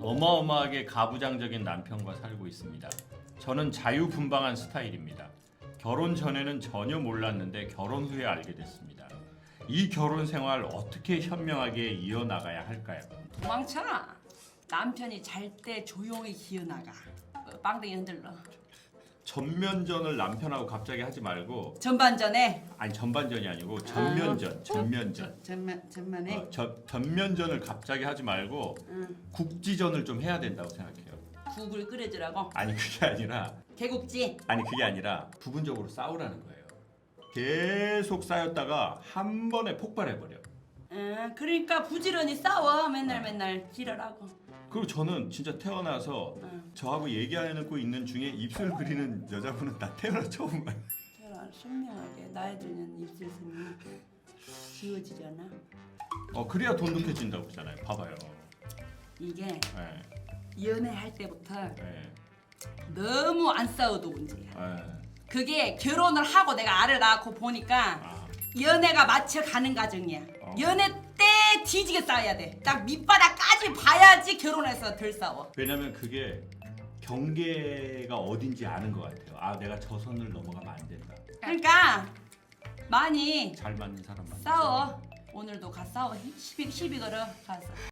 어마어마하게 가부장적인 남편과 살고 있습니다. 저는 자유분방한 스타일입니다. 결혼 전에는 전혀 몰랐는데 결혼 후에 알게 됐습니다. 이 결혼 생활 어떻게 현명하게 이어나가야 할까요? 도망쳐. 남편이 잘 때 조용히 기어나가. 어, 빵댕이 흔들러. 전면전을 남편하고 갑자기 하지 말고 전반전에. 아니 전반전이 아니고 전면전, 전면전. 전만 전만에. 어, 저, 전면전을 갑자기 하지 말고 응. 국지전을 좀 해야 된다고 생각해요. 국을 끓여주라고. 아니 그게 아니라 개국지. 아니 그게 아니라 부분적으로 싸우라는 거예요. 계속 쌓였다가 한 번에 폭발해 버려. 응. 그러니까 부지런히 싸워. 맨날 맨날 지랄하고. 그리고 저는 진짜 태어나서 응. 저하고 얘기하고 있는 중에 입술 그리는 여자분은 나 태어나 처음 봐요. 저런 선명하게 나이 들면 입술선이 지워지잖아. 어 그래야 돈독해진다고 그러잖아요. 봐봐요. 이게 예, 연애할 때부터 예, 너무 안 싸워도 문제야. 예. 그게 결혼을 하고 내가 알을 낳고 보니까 아, 연애가 맞춰 가는 과정이야. 어. 연애 때 뒤지게 싸워야 돼. 딱 밑바닥까지 봐야지 결혼해서 덜 싸워. 왜냐면 그게 경계가 어딘지 아는 것 같아요. 아 내가 저 선을 넘어가면 안 된다. 그러니까 많이 잘 맞는 사람 만 싸워. 오늘도 가 싸워. 시비 시비 걸어 가서.